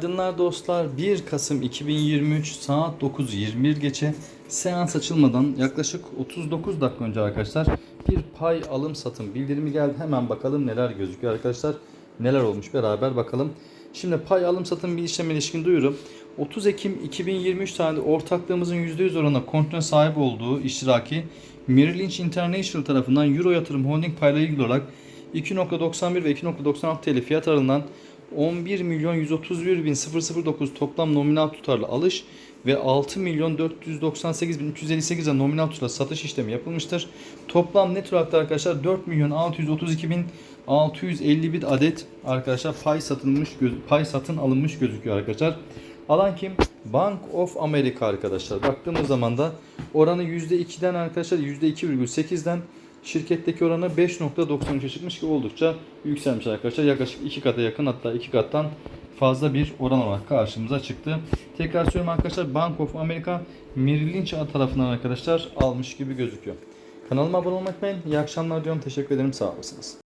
Günaydınlar dostlar. 1 Kasım 2023 saat 9.21 geçe seans açılmadan yaklaşık 39 dakika önce arkadaşlar bir pay alım satım bildirimi geldi. Hemen bakalım neler gözüküyor arkadaşlar. Neler olmuş beraber bakalım. Şimdi pay alım satım bir işleme ilişkin duyuru. 30 Ekim 2023 tarihinde ortaklığımızın %100 oranına kontrol sahip olduğu iştiraki Merrill Lynch International tarafından Euro Yatırım Holding payla ilgili olarak 2.91 ve 2.96 TL fiyat aralığından 11 milyon 131 bin 009 toplam nominal tutarlı alış ve 6 milyon 498 bin 358 lira nominal tutarlı satış işlemi yapılmıştır. Toplam net olarak da arkadaşlar 4 milyon 632 bin 651 adet arkadaşlar pay satılmış pay satın alınmış gözüküyor arkadaşlar. Alan kim? Bank of America arkadaşlar. Baktığımız zaman da oranı %2'den arkadaşlar %2,8'den şirketteki oranı 5.93'e çıkmış ki oldukça yükselmiş arkadaşlar. Yaklaşık 2 kata yakın hatta 2 kattan fazla bir oran olarak karşımıza çıktı. Tekrar söylüyorum arkadaşlar Bank of America Merrill Lynch tarafından arkadaşlar almış gibi gözüküyor. Kanalıma abone olmayı unutmayın. İyi akşamlar diyorum. Teşekkür ederim. Sağ olasınız.